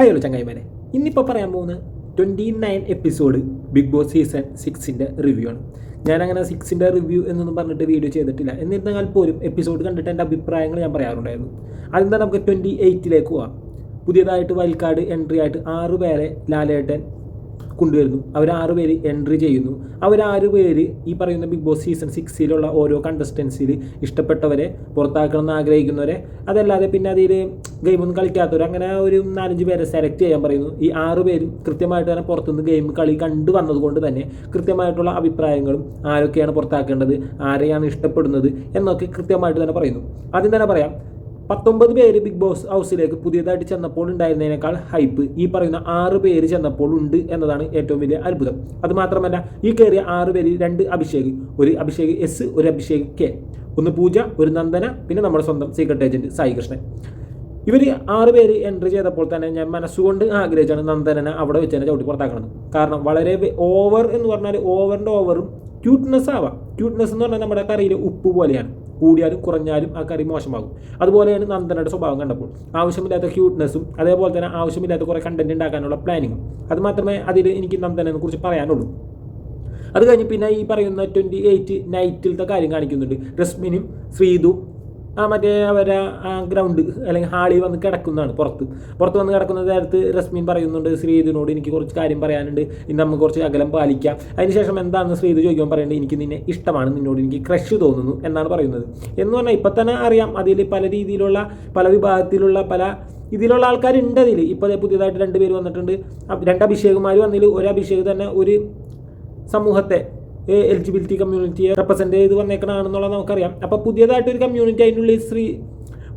Hello ചങ്ങായിമാരെ ഇന്നിപ്പോൾ പറയാൻ പോകുന്ന twenty nine episode Bigg Boss season സിക്സിന്റെ review ആണ്. ഞാനങ്ങനെ സിക്സിന്റെ റിവ്യൂ എന്നൊന്നും പറഞ്ഞിട്ട് വീഡിയോ ചെയ്തിട്ടില്ല. എന്നിരുന്നാൽ പോലും എപ്പിസോഡ് കണ്ടിട്ട് എന്റെ അഭിപ്രായങ്ങൾ ഞാൻ പറയാറുണ്ടായിരുന്നു. തന്നെ നമുക്ക് ട്വന്റി എയ്റ്റിലേക്ക് പോവാം. പുതിയതായിട്ട് വൈൽഡ് കാർഡ് എൻട്രി ആയിട്ട് ആറ് പേരെ ലാലേട്ടൻ കൊണ്ടുവരുന്നു. അവർ ആറ് പേര് എൻട്രി ചെയ്യുന്നു. അവർ ആറ് പേര് ഈ പറയുന്ന ബിഗ് ബോസ് സീസൺ സിക്സിലുള്ള ഓരോ കണ്ടസ്റ്റൻസിൽ ഇഷ്ടപ്പെട്ടവരെ പുറത്താക്കണം എന്ന് ആഗ്രഹിക്കുന്നവരെ അതല്ലാതെ പിന്നെ അതിൽ ഗെയിമൊന്നും കളിക്കാത്തവർ അങ്ങനെ ഒരു നാലഞ്ച് പേരെ സെലക്ട് ചെയ്യാൻ പറയുന്നു. ഈ ആറ് പേരും കൃത്യമായിട്ട് തന്നെ പുറത്തുനിന്ന് ഗെയിം കളി കണ്ടു വന്നതുകൊണ്ട് തന്നെ കൃത്യമായിട്ടുള്ള അഭിപ്രായങ്ങളും ആരൊക്കെയാണ് പുറത്താക്കേണ്ടത് ആരെയാണ് ഇഷ്ടപ്പെടുന്നത് എന്നൊക്കെ കൃത്യമായിട്ട് തന്നെ പറയുന്നു. ആദ്യം തന്നെ പറയാം പത്തൊമ്പത് പേര് ബിഗ് ബോസ് ഹൗസിലേക്ക് പുതിയതായിട്ട് ചെന്നപ്പോൾ ഉണ്ടായിരുന്നതിനേക്കാൾ ഹൈപ്പ് ഈ പറയുന്ന ആറ് പേര് ചെന്നപ്പോൾ ഉണ്ട് എന്നതാണ് ഏറ്റവും വലിയ അത്ഭുതം. അത് മാത്രമല്ല ഈ കയറിയ ആറ് പേരിൽ രണ്ട് അഭിഷേക് ഒരു അഭിഷേക് എസ് ഒരു അഭിഷേക് കെ ഒന്ന് പൂജ ഒരു നന്ദന പിന്നെ നമ്മുടെ സ്വന്തം സീക്രട്ട് ഏജന്റ് സായി കൃഷ്ണൻ. ഇവർ ആറ് പേര് എൻട്രി ചെയ്തപ്പോൾ തന്നെ ഞാൻ മനസ്സുകൊണ്ട് ആഗ്രഹിച്ചാണ് നന്ദനനെ അവിടെ വെച്ച് തന്നെ ചവിട്ടി പുറത്താക്കണം കാരണം വളരെ ഓവർ എന്ന് പറഞ്ഞാൽ ഓവറിന്റെ ഓവറും ക്യൂട്ട്നെസ് ആവാം. ക്യൂട്ട്നെസ് എന്ന് പറഞ്ഞാൽ നമ്മുടെ കറിയിൽ ഉപ്പ് പോലെയാണ്. കൂടിയാലും കുറഞ്ഞാലും ആ കറി മോശമാകും. അതുപോലെയാണ് നന്ദനയുടെ സ്വഭാവം കണ്ടപ്പോൾ. ആവശ്യമില്ലാത്ത ക്യൂട്ട്നെസ്സും അതേപോലെ തന്നെ ആവശ്യമില്ലാത്ത കുറേ കണ്ടന്റ് ഉണ്ടാക്കാനുള്ള പ്ലാനിങ്ങും അത് മാത്രമേ അതിൽ എനിക്ക് നന്ദനെ കുറിച്ച് പറയാനുള്ളൂ. അത് കഴിഞ്ഞ് പിന്നെ ഈ പറയുന്ന ട്വന്റി എയ്റ്റ് നൈറ്റിലത്തെ കാര്യം കാണിക്കുന്നുണ്ട്. രശ്മിനും ശ്രീതു ആ മറ്റേ അവരെ ഗ്രൗണ്ട് അല്ലെങ്കിൽ ഹാളിൽ വന്ന് കിടക്കുന്നതാണ് പുറത്ത്. പുറത്ത് വന്ന് കിടക്കുന്ന നേരത്ത് റസ്മിൻ പറയുന്നുണ്ട് ശ്രീതിനോട് എനിക്ക് കുറച്ച് കാര്യം പറയാനുണ്ട് ഇനി നമുക്ക് കുറച്ച് അകലം പാലിക്കാം. അതിനുശേഷം എന്താണെന്ന് ശ്രീത് ചോദിക്കാൻ പറയുന്നത് എനിക്ക് നിന്നെ ഇഷ്ടമാണ് നിന്നോട് എനിക്ക് ക്രഷ് തോന്നുന്നു എന്നാണ് പറയുന്നത്. എന്ന് പറഞ്ഞാൽ ഇപ്പം തന്നെ അറിയാം അതിൽ പല രീതിയിലുള്ള പല വിഭാഗത്തിലുള്ള പല ഇതിലുള്ള ആൾക്കാരുണ്ട് അതിൽ. ഇപ്പോൾ പുതിയതായിട്ട് രണ്ട് പേര് വന്നിട്ടുണ്ട് രണ്ട് അഭിഷേകുമാർ വന്നതിൽ ഒരു അഭിഷേക് തന്നെ ഒരു സമൂഹത്തെ ടി കമ്മ്യൂണിറ്റിയെ റെപ്രസെന്റ് ചെയ്ത് വന്നേക്കണാണെന്നുള്ളത് നമുക്കറിയാം. അപ്പോൾ പുതിയതായിട്ടൊരു കമ്മ്യൂണിറ്റി അതിനുള്ളിൽ സ്ത്രീ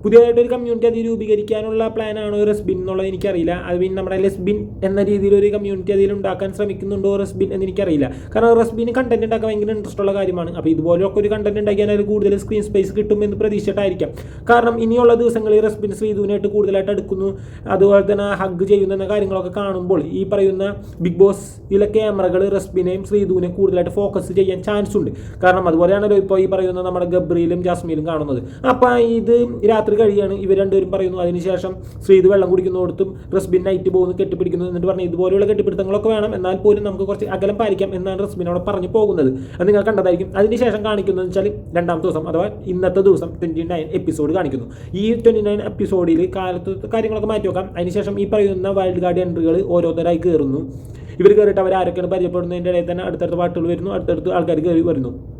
പുതിയതായിട്ട് ഒരു കമ്മ്യൂണിറ്റി അത് രൂപീകരിക്കാനുള്ള പ്ലാനാണോ റെസ്ബിൻ എന്നുള്ളത് എനിക്കറിയില്ല. അത് പിന്നെ നമ്മുടെ ലെസ്ബിൻ എന്ന രീതിയിൽ ഒരു കമ്മ്യൂണിറ്റി അതിൽ ഉണ്ടാക്കാൻ ശ്രമിക്കുന്നുണ്ടോ റെസ്ബിൻ എന്ന് എനിക്കറിയില്ല. കാരണം റെസ്ബിന് കണ്ടന്റ് ഉണ്ടാക്കാൻ ഭയങ്കര ഇൻട്രസ്റ്റ് ഉള്ള കാര്യമാണ്. അപ്പോൾ ഇതുപോലെയൊക്കെ ഒരു കണ്ടന്റ് ഉണ്ടാക്കിയാൽ അതിൽ കൂടുതൽ സ്ക്രീൻ സ്പേസ് കിട്ടുമെന്ന് പ്രതീക്ഷിച്ചിട്ടായിരിക്കാം. കാരണം ഇനിയുള്ള ദിവസങ്ങളിൽ റെസ്ബിൻ ശ്രീധുവിനായിട്ട് കൂടുതലായിട്ട് അടുക്കുന്നു. അതുപോലെ തന്നെ ഹഗ് ചെയ്യുന്ന കാര്യങ്ങളൊക്കെ കാണുമ്പോൾ ഈ പറയുന്ന ബിഗ് ബോസിലെ ക്യാമറകൾ റെസ്ബിനെയും ശ്രീധുവിനെയും കൂടുതലായിട്ട് ഫോക്കസ് ചെയ്യാൻ ചാൻസ് ഉണ്ട്. കാരണം അതുപോലെയാണല്ലോ ഇപ്പോൾ ഈ പറയുന്ന നമ്മുടെ ഗബ്രിയിലും ജാസ്മിയിലും കാണുന്നത്. അപ്പോൾ ഇത് രാത്രി കഴിയാണ്. ഇവർ രണ്ടുപേരും പറയുന്നു അതിനുശേഷം ശ്രീത് വെള്ളം കുടിക്കുന്നിടത്തും റസ്ബിൻ നൈറ്റ് പോകുന്നു കെട്ടിപ്പിടിക്കുന്നു എന്നിട്ട് പറഞ്ഞു ഇതുപോലെയുള്ള കെട്ടിപ്പിടുത്തങ്ങളൊക്കെ വേണം. എന്നാൽ പോലും നമുക്ക് കുറച്ച് അകലം പാലിക്കാം എന്നാണ് റസ്ബിനോട് പറഞ്ഞു പോകുന്നത്. അത് നിങ്ങൾ കണ്ടതായിരിക്കും. അതിനുശേഷം കാണിക്കുന്നത് വെച്ചാൽ രണ്ടാമത്തെ ദിവസം അഥവാ ഇന്നത്തെ ദിവസം ട്വന്റി നയൻ എപ്പിസോഡ് കാണിക്കുന്നു. ഈ ട്വന്റി നയൻ എപ്പിസോഡിൽ കാലത്ത് കാര്യങ്ങളൊക്കെ മാറ്റി വെക്കാം. അതിനുശേഷം ഈ പറയുന്ന വൈൽഡ് കാർഡ് എൻട്രികൾ ഓരോരുത്തരായി കയറുന്നു ഇവർ കയറിയിട്ട് അവർ ആരൊക്കെയാണ് പരിചയപ്പെടുന്നതിന്റെ ഇടയിൽ തന്നെ അടുത്തടുത്ത പാട്ടുകൾ വരുന്നു. അടുത്തടുത്ത് ആൾക്കാർ കയറി വരുന്നു.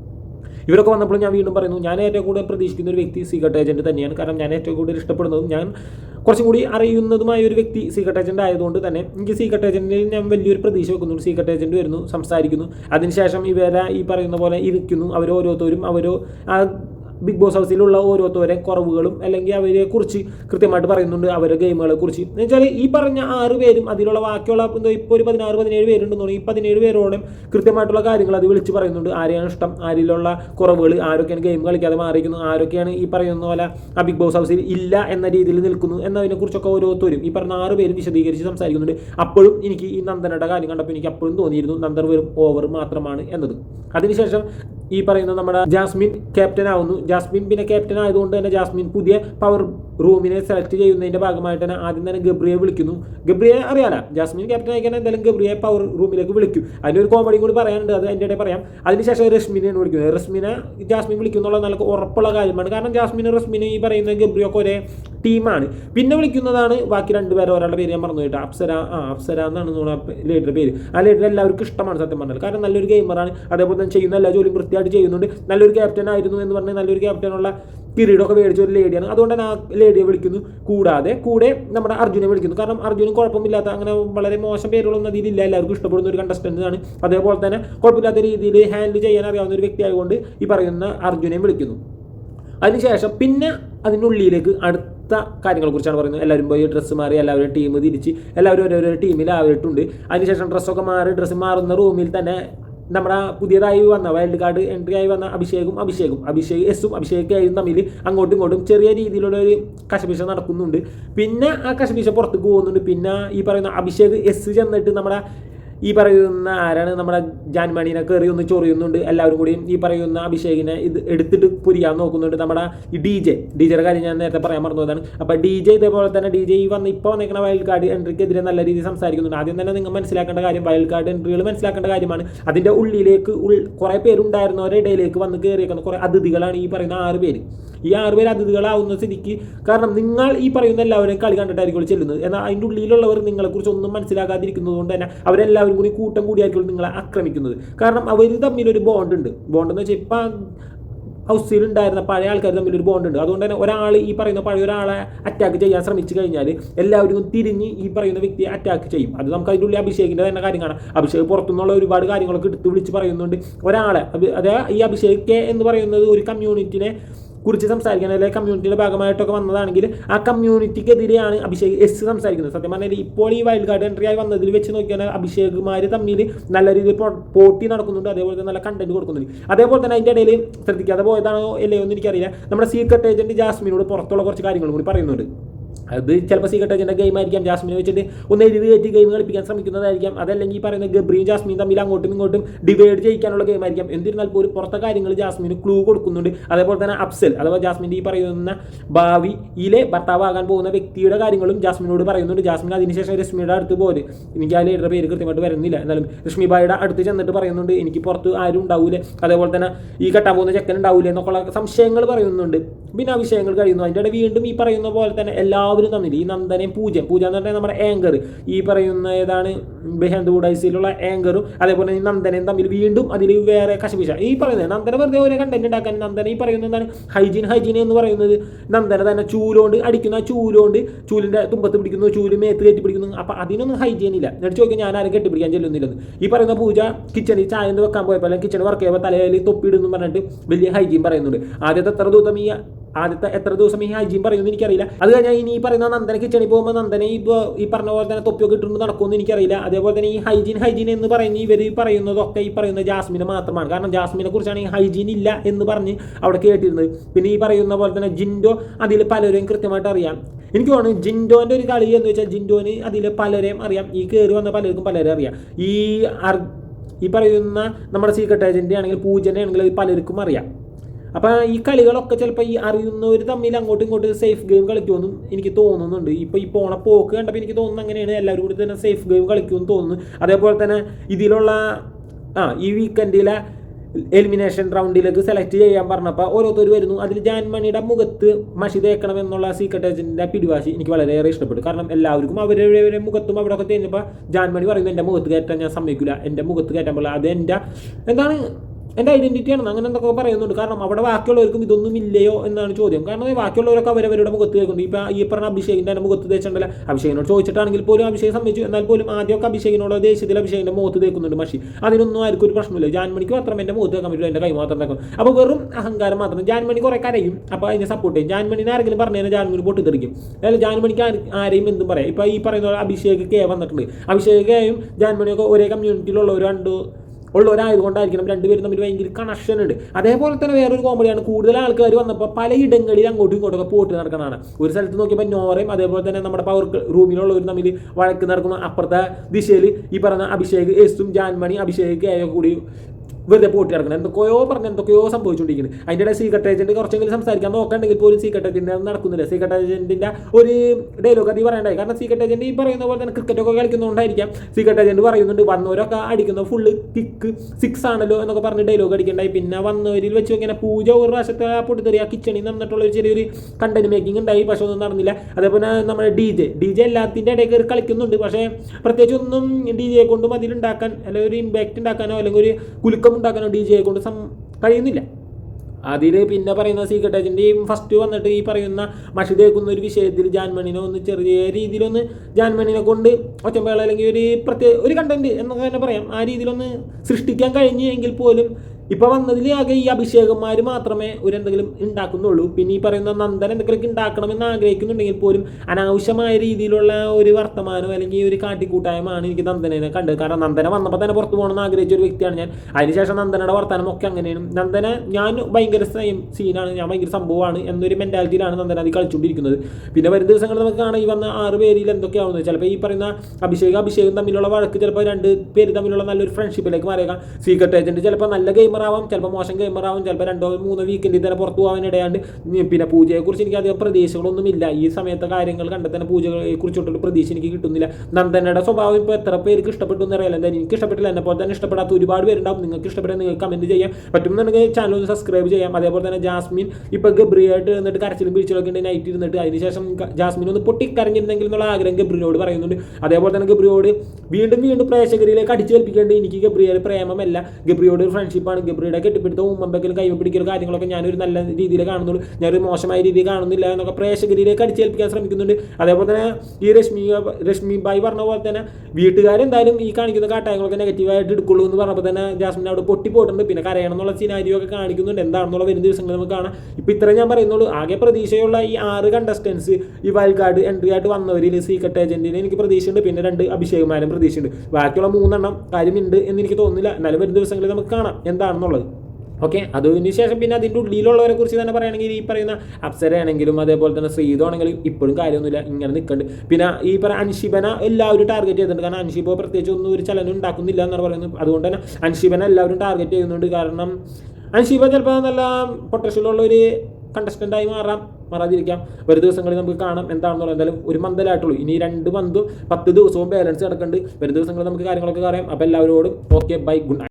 ഇവരൊക്കെ വന്നപ്പോൾ ഞാൻ വീണ്ടും പറയുന്നു ഞാൻ ഏറ്റവും കൂടുതൽ പ്രതീക്ഷിക്കുന്ന ഒരു വ്യക്തി സീക്രട്ട് ഏജന്റ് തന്നെയാണ്. കാരണം ഞാൻ ഏറ്റവും കൂടുതൽ ഇഷ്ടപ്പെടുന്നതും ഞാൻ കുറച്ചും കൂടി അറിയുന്നതുമായ ഒരു വ്യക്തി സീക്രട്ട് ഏജന്റ് ആയതുകൊണ്ട് തന്നെ എനിക്ക് സീക്രട്ട് ഏജന്റിൽ ഞാൻ വലിയൊരു പ്രതീക്ഷ വെക്കുന്നുണ്ട്. സീക്രട്ട് ഏജന്റ് വരുന്നു സംസാരിക്കുന്നു. അതിനുശേഷം ഇവരെ ഈ പറയുന്ന പോലെ ഇരിക്കുന്നു. അവർ അവരോ ബിഗ് ബോസ് ഹൗസിലുള്ള ഓരോരുത്തരെ കുറവുകളും അല്ലെങ്കിൽ അവരെക്കുറിച്ച് കൃത്യമായിട്ട് പറയുന്നുണ്ട് അവരുടെ ഗെയിമുകളെ കുറിച്ച്. എന്ന് വെച്ചാൽ ഈ പറഞ്ഞ ആറ് പേരും അതിലുള്ള ബാക്കിയുള്ള എന്തോ ഇപ്പോൾ ഒരു പതിനാറ് പതിനേഴ് പേരുണ്ടെന്ന് ഈ പതിനേഴ് പേരോടും കൃത്യമായിട്ടുള്ള കാര്യങ്ങൾ അത് വിളിച്ച് പറയുന്നുണ്ട്. ആരെയാണ് ഇഷ്ടം? ആരിലുള്ള കുറവുകൾ ആരൊക്കെയാണ് ഗെയിം കളിക്കാതെ മാറിയിരിക്കുന്നു? ആരൊക്കെയാണ് ഈ പറയുന്ന പോലെ ആ ബിഗ് ബോസ് ഹൗസിൽ ഇല്ല എന്ന രീതിയിൽ നിൽക്കുന്നു എന്നതിനെ കുറിച്ചൊക്കെ ഓരോരുത്തരും ഈ പറഞ്ഞ ആറ് പേരും വിശദീകരിച്ച് സംസാരിക്കുന്നുണ്ട്. അപ്പോഴും എനിക്ക് ഈ നന്ദനയുടെ കാര്യം കണ്ടപ്പോൾ എനിക്ക് അപ്പോഴും തോന്നിയിരുന്നു നന്ദർ വെറും ഓവർ മാത്രമാണ് എന്നത്. അതിനുശേഷം ഈ പറയുന്ന നമ്മുടെ ജാസ്മിൻ ക്യാപ്റ്റൻ ആവുന്നു. ജാസ്മിൻ പിന്നെ ക്യാപ്റ്റൻ ആയതുകൊണ്ട് തന്നെ ജാസ്മിൻ പുതിയ പവർ റൂമിനെ സെലക്ട് ചെയ്യുന്നതിന്റെ ഭാഗമായിട്ട് തന്നെ ആദ്യം തന്നെ ഗബ്രിയെ വിളിക്കുന്നു. ഗബ്രിയെ അറിയാല? ജാസ്മിൻ ക്യാപ്റ്റൻ ആയിക്കാൻ എന്തായാലും ഗബ്രിയെ പവർ റൂമിലേക്ക് വിളിക്കും. അതിനൊരു കോമഡി കൂടി പറയാനുണ്ട്. അത് അതിന്റെ ഇടയിൽ പറയാം. അതിനുശേഷം റഷ്മിനെയാണ് വിളിക്കുന്നത്. റഷ്മിനെ ജാസ്മിൻ വിളിക്കുന്നുള്ള നല്ല ഉറപ്പുള്ള കാര്യമാണ്. കാരണം ജാസ്മിനും റസ്മിനും ഈ പറയുന്ന ഗബ്രിയൊക്കെ ഒരേ ടീമാണ്. പിന്നെ വിളിക്കുന്നതാണ് ബാക്കി രണ്ടുപേരെ ഒരാളുടെ പേര് ഞാൻ പറഞ്ഞു കേട്ടോ. അപ്സര ആ അപ്സര എന്നാണ് ലീഡറുടെ പേര്. ആ ലീഡർ എല്ലാവർക്കും ഇഷ്ടമാണ് സത്യം പറഞ്ഞാൽ. കാരണം നല്ലൊരു ഗെയിമറാണ് അതേപോലെ തന്നെ ചെയ്യുന്ന എല്ലാ ജോലിയും വൃത്തിയായിട്ട് ചെയ്യുന്നുണ്ട്. നല്ലൊരു ക്യാപ്റ്റൻ ആയിരുന്നു എന്ന് പറഞ്ഞാൽ നല്ലൊരു ക്യാപ്റ്റനുള്ള കിരീടമൊക്കെ മേടിച്ച ഒരു ലേഡിയാണ് അതുകൊണ്ട് തന്നെ ആ ലേഡിയെ വിളിക്കുന്നു. കൂടാതെ കൂടെ നമ്മുടെ അർജുനെ വിളിക്കുന്നു. കാരണം അർജുനും കുഴപ്പമില്ലാത്ത അങ്ങനെ വളരെ മോശം പേരുകളൊന്നും അതിലില്ല എല്ലാവർക്കും ഇഷ്ടപ്പെടുന്ന ഒരു കണ്ടസ്റ്റന്റ് ആണ്. അതേപോലെ തന്നെ കുഴപ്പമില്ലാത്ത രീതിയിൽ ഹാൻഡിൽ ചെയ്യാൻ അറിയാവുന്ന ഒരു വ്യക്തി ആയതുകൊണ്ട് ഈ പറയുന്ന അർജുനെ വിളിക്കുന്നു. അതിനുശേഷം പിന്നെ അതിനുള്ളിലേക്ക് അടുത്ത കാര്യങ്ങളെക്കുറിച്ചാണ് പറയുന്നത്. എല്ലാവരും പോയി ഡ്രസ്സ് മാറി എല്ലാവരും ടീം തിരിച്ച് എല്ലാവരും ഓരോരോ ടീമിൽ ആവിട്ടുണ്ട് അതിനുശേഷം ഡ്രസ്സൊക്കെ മാറി ഡ്രസ്സ് മാറുന്ന റൂമിൽ തന്നെ നമ്മുടെ പുതിയതായി വന്ന വൈൽഡ് കാർഡ് എൻട്രി ആയി വന്ന അഭിഷേകും അഭിഷേകും അഭിഷേക് എസും അഭിഷേക് ആയും തമ്മിൽ അങ്ങോട്ടും ഇങ്ങോട്ടും ചെറിയ രീതിയിലുള്ള ഒരു കശപിശ നടക്കുന്നുണ്ട്. പിന്നെ ആ കശപിശ പുറത്തേക്ക് പോകുന്നുണ്ട്. പിന്നെ ഈ പറയുന്ന അഭിഷേക് എസ് ചെന്നിട്ട് നമ്മുടെ ഈ പറയുന്ന ആരാണ് നമ്മുടെ ജാൻമണീനെ കയറി ഒന്ന് ചൊറിയുന്നുണ്ട് എല്ലാവരും കൂടിയും ഈ പറയുന്ന അഭിഷേകിനെ ഇത് എടുത്തിട്ട് പുരിയാൻ നോക്കുന്നുണ്ട് നമ്മുടെ ഈ ഡി ജെ. ഡി ജെയുടെ കാര്യം ഞാൻ നേരത്തെ പറയാൻ മറന്നതാണ് അപ്പോൾ ഡി ജെ ഇതേപോലെ തന്നെ ഡി ജെ ഈ വന്ന് ഇപ്പോൾ വന്നിരിക്കുന്ന വൈൽഡ് കാർഡ് എൻട്രിക്കെതിരെ നല്ല രീതിയിൽ സംസാരിക്കുന്നുണ്ട്. ആദ്യം തന്നെ നിങ്ങൾ മനസ്സിലാക്കേണ്ട കാര്യം വൈൽഡ് കാർഡ് എൻട്രികൾ മനസ്സിലാക്കേണ്ട കാര്യമാണ്. അതിന്റെ ഉള്ളിലേക്ക് ഉൾ കുറേ പേരുണ്ടായിരുന്നവരുടെ ഇടയിലേക്ക് വന്ന് കയറിയേക്കുന്ന കുറേ അതിഥികളാണ് ഈ പറയുന്ന ആറ് പേര്. ഈ ആറ് പേര് അതിഥികളാവുന്ന സ്ഥിതിക്ക് കാരണം നിങ്ങൾ ഈ പറയുന്ന എല്ലാവരും കളി കണ്ടിട്ടായിരിക്കും ചെല്ലുന്നത്. എന്നാൽ അതിന്റെ ഉള്ളിലുള്ളവർ നിങ്ങളെക്കുറിച്ച് ഒന്നും മനസ്സിലാകാതിരിക്കുന്നത് കൊണ്ട് തന്നെ അവരെല്ലാവരും കൂടി കൂട്ടം കൂടിയായിരിക്കും നിങ്ങളെ ആക്രമിക്കുന്നത്. കാരണം അവർ തമ്മിലൊരു ബോണ്ട് ഉണ്ട് ബോണ്ട് എന്ന് വെച്ചാൽ ഇപ്പം ഹൗസിൽ ഉണ്ടായിരുന്ന പഴയ ആൾക്കാർ തമ്മിൽ ഒരു ബോണ്ട് ഉണ്ട് അതുകൊണ്ട് തന്നെ ഒരാൾ ഈ പറയുന്ന പഴയ ഒരാളെ അറ്റാക്ക് ചെയ്യാൻ ശ്രമിച്ചു കഴിഞ്ഞാൽ എല്ലാവരും തിരിഞ്ഞ് ഈ പറയുന്ന വ്യക്തിയെ അറ്റാക്ക് ചെയ്യും. അത് നമുക്ക് അതിന്റെ ഉള്ളിൽ അഭിഷേകിന്റെ തന്നെ കാര്യങ്ങളാണ് അഭിഷേക് പുറത്തുനിന്നുള്ള ഒരുപാട് കാര്യങ്ങളൊക്കെ എടുത്ത് വിളിച്ച് പറയുന്നുണ്ട്. ഒരാളെ അതായത് ഈ അഭിഷേക് എന്ന് പറയുന്നത് ഒരു കമ്മ്യൂണിറ്റിനെ കുറിച്ച് സംസാരിക്കാൻ അല്ലെങ്കിൽ കമ്മ്യൂണിറ്റിയുടെ ഭാഗമായിട്ടൊക്കെ വന്നതാണെങ്കിൽ ആ കമ്മ്യൂണിറ്റിക്കെതിരെയാണ് അഭിഷേക് എസ് സംസാരിക്കുന്നത്. സത്യം പറഞ്ഞാൽ ഇപ്പോൾ ഈ വൈൽഡ് കാർഡ് എൻട്രി ആയി വന്നതിൽ വെച്ച് നോക്കിയാൽ അഭിഷേകുമാർ തമ്മിൽ നല്ല രീതിയിൽ പോട്ടി നടക്കുന്നുണ്ട്. അതേപോലെ തന്നെ നല്ല കണ്ടന്റ് കൊടുക്കുന്നുണ്ട്. അതേപോലെ തന്നെ അതിന്റെ ഇടയിൽ ശ്രദ്ധിക്കാതെ പോയതാണോ അല്ലയോ എന്ന് എനിക്കറിയില്ല. നമ്മുടെ സീക്രട്ട് ഏജന്റ് ജാസ്മിനോട് പുറത്തുള്ള കുറച്ച് കാര്യങ്ങൾ കൂടി പറയുന്നുണ്ട്. അത് ചിലപ്പോൾ സീക്രട്ട് ഏജന്റെ ഗെയിം ആയിരിക്കാം ജാസ്മിനെ വെച്ചിട്ട് ഒന്ന് എഴുതി കയറ്റി ഗെയിം കളിപ്പിക്കാൻ ശ്രമിക്കുന്നതായിരിക്കാം. അതല്ലെങ്കിൽ ഈ പറയുന്ന ഗബ്രിയും ജാസ്മിനും തമ്മിൽ അങ്ങോട്ടും ഇങ്ങോട്ടും ഡിവൈഡ് ചെയ്യിക്കാനുള്ള ഗെയിം ആയിരിക്കാം. എന്നിരുന്നാൽ പോലും പുറത്തെ കാര്യങ്ങൾ ജാസ്മിന് ക്ലൂ കൊടുക്കുന്നുണ്ട്. അതേപോലെ തന്നെ അപ്സൽ അഥവാ ജാസ്മിൻ ഈ പറയുന്ന ഭാവിയിലെ ഭർത്താവാകാൻ പോകുന്ന വ്യക്തിയുടെ കാര്യങ്ങളും ജാസ്മിനോട് പറയുന്നുണ്ട്. ജാസ്മിൻ അതിനുശേഷം രശ്മിയുടെ അടുത്ത് പോലെ എനിക്ക് ആ ലീഡറുടെ പേര് കൃത്യമായിട്ട് വരുന്നില്ല. എന്നാലും രശ്മി ബായുടെ അടുത്ത് ചെന്നിട്ട് പറയുന്നുണ്ട് എനിക്ക് പുറത്ത് ആരും ഉണ്ടാവൂലേ. അതേപോലെ തന്നെ ഈ കെട്ടാൻ പോകുന്ന ചെക്കൻ ഉണ്ടാവൂലേ എന്നൊക്കെയുള്ള സംശയങ്ങൾ പറയുന്നുണ്ട്. പിന്നെ ആ വിഷയങ്ങൾ കഴിയുന്നു. അതിന്റെ ഇടയിൽ വീണ്ടും ഈ പറയുന്ന പോലെ തന്നെ എല്ലാവരും തന്നില്ല? ഈ നന്ദനയും പൂജയും. പൂജ എന്ന് പറഞ്ഞാൽ നമ്മുടെ ആങ്കർ ഈ പറയുന്ന ഏതാണ്? ബെഹന്ത് ഉഡൈസിലുള്ള ആങ്കറും അതേപോലെ ഈ നന്ദനയും തമ്മിൽ വീണ്ടും അതിൽ വേറെ കശപിശ. ഈ പറയുന്നത് നന്ദന വെറുതെ ഒരു കണ്ടന്റ് ഉണ്ടാക്കാൻ. നന്ദന ഈ പറയുന്നത് എന്താണ്? ഹൈജീൻ ഹൈജീൻ എന്ന് പറയുന്നത്. നന്ദന തന്നെ ചൂലോണ്ട് അടിക്കുന്ന ചൂലോണ്ട്. ചൂലിന്റെ തുമ്പത്ത് പിടിക്കുന്നു ചൂൽ മേത്ത് കെട്ടി പിടിക്കുന്നു. അപ്പം അതിനൊന്നും ഹൈജീൻ ഇല്ല. എന്നിട്ട് ചോദിക്കും ഞാൻ ആരും കെട്ടിപ്പിടിക്കാൻ ചെല്ലുന്നില്ലെന്ന്? ഈ പറയുന്ന പൂജ കിച്ചണിൽ ചായ വെക്കാൻ പോയപ്പോൾ അല്ലെങ്കിൽ കിച്ചൺ വർക്ക് ചെയ്യുമ്പോൾ തലയിൽ തൊപ്പിയിടുന്നു പറഞ്ഞിട്ട് വലിയ ഹൈജീൻ പറയുന്നുണ്ട്. ആദ്യത്തെ എത്ര ദിവസം ഈ ആദ്യത്തെ എത്ര ദിവസം ഈ ഹൈജീൻ പറയുമെന്ന് എനിക്കറിയില്ല. അത് കഴിഞ്ഞാൽ ഇനി പറയുന്ന നന്ദന കിച്ചണിൽ പോകുമ്പോൾ നന്ദന ഇപ്പോൾ ഈ പറഞ്ഞ പോലെ തന്നെ തൊപ്പിയൊക്കെ ഇട്ടുകൊണ്ട് നടക്കുമെന്ന് എനിക്കറിയില്ല. അതേപോലെ തന്നെ ഈ ഹൈജീൻ ഹൈജീൻ എന്ന് പറയുന്ന ഇവർ പറയുന്നതൊക്കെ ഈ പറയുന്ന ജാസ്മിനെ മാത്രമാണ്. കാരണം ജാസ്മിനെ കുറിച്ചാണ് ഈ ഹൈജീൻ ഇല്ല എന്ന് പറഞ്ഞ് അവിടെ കേട്ടിരുന്നത്. പിന്നെ ഈ പറയുന്ന പോലെ തന്നെ ജിൻഡോ അതിൽ പലരെയും കൃത്യമായിട്ട് അറിയാം. എനിക്ക് തോന്നുന്നു ജിൻഡോന്റെ ഒരു കളി എന്ന് വെച്ചാൽ ജിൻഡോന് അതിൽ പലരെയും അറിയാം. ഈ കയറി വന്ന പലർക്കും പലരും അറിയാം. ഈ ഈ പറയുന്ന നമ്മുടെ സീക്രട്ട് ഏജന്റ് ആണെങ്കിൽ പൂജനെ ആണെങ്കിൽ പലർക്കും അറിയാം. അപ്പോൾ ഈ കളികളൊക്കെ ചിലപ്പോൾ ഈ അറിയുന്നവർ തമ്മിൽ അങ്ങോട്ടും ഇങ്ങോട്ടും സേഫ് ഗെയിം കളിക്കുമെന്നും എനിക്ക് തോന്നുന്നുണ്ട്. ഇപ്പോൾ ഈ പോണ പോക്ക് കണ്ടപ്പോൾ എനിക്ക് തോന്നുന്നു അങ്ങനെയാണ്. എല്ലാവരും കൂടി തന്നെ സേഫ് ഗെയിം കളിക്കുമെന്ന് തോന്നുന്നു. അതേപോലെ തന്നെ ഇതിലുള്ള ആ ഈ വീക്കെൻഡിലെ എലിമിനേഷൻ റൗണ്ടിലേക്ക് സെലക്ട് ചെയ്യാൻ പറഞ്ഞപ്പോൾ ഓരോരുത്തർ വരുന്നു. അതിൽ ജാൻമണിയുടെ മുഖത്ത് മഷി തേക്കണം എന്നുള്ള സീക്രട്ട് ഏജന്റിന്റെ പിടിവാശി എനിക്ക് വളരെയേറെ ഇഷ്ടപ്പെട്ടു. കാരണം എല്ലാവർക്കും അവരവരുടെ മുഖത്തും അവിടെ ഒക്കെ തേഞ്ഞപ്പോൾ ജാൻമണി പറയുന്നു എന്റെ മുഖത്ത് കയറ്റാൻ ഞാൻ സമ്മതിക്കില്ല എന്റെ മുഖത്ത് കയറ്റാൻ പോലെ അത് എന്റെ എന്താണ് എന്റെ ഐഡന്റിറ്റിയാണ് അങ്ങനെ എന്തൊക്കെ പറയുന്നുണ്ട്? കാരണം അവിടെ ബാക്കിയുള്ളവർക്കും ഇതൊന്നും ഇല്ലയോ എന്നാണ് ചോദ്യം. കാരണം ബാക്കിയുള്ളവരൊക്കെ അവരവരുടെ മുഖത്ത് തേക്കുന്നു ഇപ്പം ഈ പറഞ്ഞ അഭിഷേകിന്റെ തന്നെ മുഖത്ത് തേച്ചിട്ടുണ്ടല്ല അഭിഷേകിനോട് ചോദിച്ചിട്ടാണെങ്കിൽ പോലും അഭിഷേകം സമ്മതിച്ചു. എന്നാൽ പോലും ആദ്യമൊക്കെ അഭിഷേകിനോട് ദേശത്തിൽ അഭിഷേകിന്റെ മുഖത്ത് തേക്കുന്നുണ്ട് മഷി. അതിനൊന്നും ആർക്കും ഒരു പ്രശ്നമില്ല. ജാൻമണിക്ക് മാത്രം എന്റെ മുഖത്ത് തേക്കാൻ പറ്റില്ല എന്റെ കൈ മാത്രം തേക്കും അപ്പോൾ വെറും അഹങ്കാരം മാത്രം. ജാൻമണി കുറേ കരയും. അപ്പോൾ അതിനെ സപ്പോർട്ട് ചെയ്യും. ജാൻമണിനെ ആരെങ്കിലും പറഞ്ഞു ജാൻമണി ജാൻമണി പൊട്ടിത്തെറിക്കും. അതായത് ജാൻമണിക്ക് ആരെയും എന്തും പറയാം. ഇപ്പോൾ ഈ പറയുന്ന അഭിഷേക് കെ വന്നിട്ടുണ്ട്. അഭിഷേക് കെയും ജാൻമണിയൊക്കെ ഒരേ കമ്മ്യൂണിറ്റിയിലുള്ള ഒരു രണ്ട് ഉള്ളവരായതുകൊണ്ടായിരിക്കണം രണ്ടുപേരും തമ്മിൽ ഭയങ്കര കണക്ഷൻ ഉണ്ട്. അതേപോലെ തന്നെ വേറൊരു കോമഡിയാണ് കൂടുതൽ ആൾക്കാർ വന്നപ്പോൾ പലയിടങ്ങളിൽ അങ്ങോട്ടും ഇങ്ങോട്ടൊക്കെ പോട്ട് നടക്കണതാണ് ഒരു സ്ഥലത്ത് നോക്കിയപ്പോൾ നോറയും അതേപോലെ തന്നെ നമ്മുടെ പവർ റൂമിലുള്ളവർ തമ്മിൽ വഴക്ക് നടക്കുന്ന അപ്പുറത്തെ ദിശയിൽ ഈ പറഞ്ഞ അഭിഷേക് എസും ജാൻമണി അഭിഷേക് കൂടി വെറുതെ പോട്ടി കിടക്കുന്നത് എന്തൊക്കെയോ പറഞ്ഞ് എന്തൊക്കെയോ സംഭവിച്ചുകൊണ്ടിരിക്കുന്നത് അതിന്റെ ഇടയിൽ സീക്രട്ട് ഏജന്റ് കുറച്ചെങ്കിലും സംസാരിക്കാൻ നോക്കണ്ടെങ്കിൽ പോലും സീക്രട്ട് ഏജന്റ് നടക്കുന്നില്ല. സീക്രട്ട് ഏജന്റിന്റെ ഒരു ഡയലോഗ് അത് പറയണ്ടായി. കാരണം സീക്രട്ട് ഏജന്റ് ഈ പറയുന്ന പോലെ തന്നെ ക്രിക്കറ്റൊക്കെ കളിക്കുന്നതുകൊണ്ടായിരിക്കാം സീക്രട്ട് ഏജന്റ് പറയുന്നുണ്ട് വന്നവരൊക്കെ അടിക്കുന്ന ഫുള്ള് കിക്ക് സിക്സ് ആണല്ലോ എന്നൊക്കെ പറഞ്ഞ് ഡയലോഗ് അടിക്കണ്ടായി. പിന്നെ വന്നവരിൽ വെച്ച് ഇങ്ങനെ പൂജ ഒരു പ്രാവശ്യത്തെ ആ പൊട്ടിത്തെറി ആ കിച്ചണിൽ നിന്നിട്ടുള്ള ഒരു ചെറിയൊരു കണ്ടന്റ് മേക്കിംഗ് ഉണ്ടായി. പക്ഷെ ഒന്നും നടന്നില്ല. അതേപോലെ നമ്മുടെ ഡി ജെ ഡി ജെ എല്ലാത്തിന്റെ ഇടയിൽ കയറി കളിക്കുന്നുണ്ട്. പക്ഷേ പ്രത്യേകിച്ച് ഒന്നും ഡി ജെ കൊണ്ടും അതിലുണ്ടാക്കാൻ അല്ലെങ്കിൽ ഒരു ഇമ്പാക്റ്റ് ഉണ്ടാക്കാനോ അല്ലെങ്കിൽ ഒരു കുലുക്കം ഉണ്ടാക്കാനോ ഡി ജെ കൊണ്ട് സം കഴിയുന്നില്ല. അതിൽ പിന്നെ പറയുന്ന സീക്രട്ട് ഏജന്റിയും ഫസ്റ്റ് വന്നിട്ട് ഈ പറയുന്ന മഷി തേക്കുന്ന ഒരു വിഷയത്തിൽ ജാൻമണിനെ ഒന്ന് ചെറിയ രീതിയിലൊന്ന് ജാൻമണിനെ കൊണ്ട് ഒറ്റമ്പേള അല്ലെങ്കിൽ ഒരു പ്രത്യേക ഒരു കണ്ടന്റ് എന്നൊക്കെ തന്നെ പറയാം. ആ രീതിയിലൊന്ന് സൃഷ്ടിക്കാൻ കഴിഞ്ഞു എങ്കിൽ പോലും ഇപ്പോൾ വന്നതിൽ ആകെ ഈ അഭിഷേകന്മാർ മാത്രമേ ഒരു എന്തെങ്കിലും ഉണ്ടാക്കുന്നുള്ളൂ പിന്നെ ഈ പറയുന്ന നന്ദൻ എന്തെങ്കിലുമൊക്കെ ഉണ്ടാക്കണമെന്ന് ആഗ്രഹിക്കുന്നുണ്ടെങ്കിൽ പോലും അനാവശ്യമായ രീതിയിലുള്ള ഒരു വർത്തമാനം അല്ലെങ്കിൽ ഒരു കാട്ടിക്കൂട്ടായ്മയാണ് എനിക്ക് നന്ദനെ കണ്ടത്. കാരണം നന്ദന വന്നപ്പോൾ തന്നെ പുറത്തു പോകണം എന്ന് ആഗ്രഹിച്ച ഒരു വ്യക്തിയാണ് ഞാൻ. അതിനുശേഷം നന്ദനയുടെ വർത്തമാനം ഒക്കെ അങ്ങനെയാണ്. നന്ദന ഞാൻ ഭയങ്കര സീനാണ് ഞാൻ ഭയങ്കര സംഭവമാണ് എന്നൊരു മെന്റാലിറ്റിയിലാണ് നന്ദന അത് കളിച്ചുകൊണ്ടിരിക്കുന്നത്. പിന്നെ വരും ദിവസങ്ങൾ നമുക്ക് കാണാം ഈ വന്ന ആറ് പേരിൽ എന്തൊക്കെയാവുന്നത് ചിലപ്പോൾ ഈ പറയുന്ന അഭിഷേകം അഭിഷേകം തമ്മിലുള്ള വഴക്ക് ചിലപ്പോൾ രണ്ട് പേര് തമ്മിലുള്ള നല്ലൊരു ഫ്രണ്ട്ഷിപ്പിലേക്ക് മാറിയേക്കാം. സീക്രട്ട് ഏജന്റ് ചിലപ്പോൾ നല്ല ഗെയിമർ ആവാം ചിലപ്പോൾ മോശം ഗെയിമറാവാം ചിലപ്പോൾ രണ്ടോ മൂന്നോ വീക്കെൻഡിൽ തന്നെ പുറത്തു പോകാൻ ഇടയാണ്ട്. പിന്നെ പൂജയെക്കുറിച്ച് എനിക്ക് അധികം പ്രതീക്ഷകളൊന്നുമില്ല. ഈ സമയത്തെ കാര്യങ്ങൾ കണ്ടെത്തന്നെ പൂജകളെ കുറിച്ചിട്ടൊരു പ്രതീക്ഷ എനിക്ക് കിട്ടുന്നില്ല. നന്ദനയുടെ സ്വഭാവം ഇപ്പോൾ എത്ര പേർക്ക് ഇഷ്ടപ്പെട്ടു എന്ന് എന്തായാലും എനിക്ക് ഇഷ്ടപ്പെട്ടില്ല. എന്നെ പോലെ തന്നെ ഇഷ്ടപ്പെടാത്ത ഒരുപാട് പേരുണ്ടാവും. നിങ്ങൾക്ക് ഇഷ്ടപ്പെട്ടാൽ നിങ്ങൾക്ക് കമന്റ് ചെയ്യാം. പറ്റുമെന്നുണ്ടെങ്കിൽ ചാനൽ ഒന്ന് സബ്സ്ക്രൈബ് ചെയ്യാം. അതേപോലെ തന്നെ ജാസ്മിൻ ഇപ്പോൾ ഗബ്രിയായിട്ട് ഇരുന്നിട്ട് കരച്ചിലും പിടിച്ചിലൊക്കെ ഉണ്ട്. നൈറ്റ് ഇരുന്നിട്ട് അതിനുശേഷം ജാസ്മിൻ ഒന്ന് പൊട്ടിക്കരഞ്ഞിരുന്നെങ്കിൽ എന്നുള്ള ആഗ്രഹം ഗബ്രിയോട് പറയുന്നുണ്ട്. അതേപോലെ തന്നെ ഗബ്രിയോട് വീണ്ടും വീണ്ടും പ്രേക്ഷകരിലേക്ക് അടിച്ചു കൽപ്പിക്കേണ്ടത് എനിക്ക് ഗബ്രിയോട് പ്രേമമല്ല. ഗബ്രിയോട് ഒരു ഫ്രണ്ട്ഷിപ്പാണ് ഗബ്രിയുടെ കെട്ടിപ്പിടുത്തവും ഉമ്മമ്പക്കലും കൈ പിടിക്കലും കാര്യങ്ങളൊക്കെ ഞാനൊരു നല്ല രീതിയിൽ കാണുന്നുള്ളൂ. ഞാനൊരു മോശമായ രീതിയിൽ കാണുന്നില്ല എന്നൊക്കെ പ്രേക്ഷകരിലേക്ക് അടിച്ചേൽപ്പിക്കാൻ ശ്രമിക്കുന്നുണ്ട്. അതേപോലെ തന്നെ ഈ രശ്മി രശ്മി ബായി പറഞ്ഞ പോലെ തന്നെ വീട്ടുകാരെന്തായാലും ഈ കാണിക്കുന്ന കാട്ടായങ്ങളൊക്കെ നെഗറ്റീവായിട്ട് എടുക്കുള്ളൂ എന്ന് പറഞ്ഞപ്പോൾ തന്നെ ജാസ്മിൻ അവിടെ പൊട്ടി പോയിട്ടുണ്ട്. പിന്നെ കരയണം എന്നുള്ള സിനാരിയോ ഒക്കെ കാണിക്കുന്നുണ്ട്. എന്താണെന്നുള്ള വരും ദിവസങ്ങളിൽ നമുക്ക് കാണാം. ഇപ്പോൾ ഇത്രയും ഞാൻ പറയുന്നുള്ളൂ. ആകെ പ്രതീക്ഷയുള്ള ഈ ആറ് കണ്ടസ്റ്റൻസ് ഈ വൈൽഡ് കാർഡ് എൻട്രി ആയിട്ട് വന്നവരിൽ സീക്രട്ട് ഏജന്റിന് എനിക്ക് പ്രതീക്ഷയുണ്ട്. പിന്നെ രണ്ട് അഭിഷേകുമാരും പ്രതീക്ഷയുണ്ട്. ബാക്കിയുള്ള മൂന്നെണ്ണം കാര്യമുണ്ട് എന്ന് എനിക്ക് തോന്നുന്നില്ല. എന്നാലും വരും ദിവസങ്ങളിൽ നമുക്ക് കാണാം. എന്താണെന്നുള്ളത് ഓക്കെ അതിന് ശേഷം പിന്നെ അതിന്റെ ഉള്ളിലുള്ളവരെ കുറിച്ച് തന്നെ പറയുകയാണെങ്കിൽ ഈ പറയുന്ന അപ്സരയാണെങ്കിലും അതേപോലെ തന്നെ ശ്രീധു ആണെങ്കിലും ഇപ്പോഴും കാര്യമൊന്നുമില്ല. ഇങ്ങനെ നിൽക്കുന്നുണ്ട്. പിന്നെ ഈ പറയുന്ന അൻഷിബന എല്ലാവരും ടാർഗറ്റ് ചെയ്തിട്ടുണ്ട് കാരണം അൻഷിബോ പ്രത്യേകിച്ച് ഒന്നും ഒരു ചലനം ഉണ്ടാക്കുന്നില്ല എന്നാണ് പറയുന്നത്. അതുകൊണ്ട് തന്നെ അൻഷിബന എല്ലാവരും ടാർഗറ്റ് ചെയ്യുന്നുണ്ട്. കാരണം അൻഷിബ ചിലപ്പോൾ നല്ല പൊട്ടൻഷ്യലുള്ള ഒരു കണ്ടസ്റ്റന്റായി മാറാം. മാറാതിരിക്കാം. ഒരു ദിവസങ്ങളിൽ നമുക്ക് കാണാം എന്താണെന്നുള്ളത് എന്തായാലും ഒരു മന്തലായിട്ടുള്ളൂ ഇനി രണ്ട് മന്തും പത്ത് ദിവസവും ബാലൻസ് കിടക്കുന്നുണ്ട്. ഒരു ദിവസങ്ങളിൽ നമുക്ക് കാര്യങ്ങളൊക്കെ അറിയാം അപ്പോൾ എല്ലാവരോടും ഓക്കെ ബൈ ഗുഡ്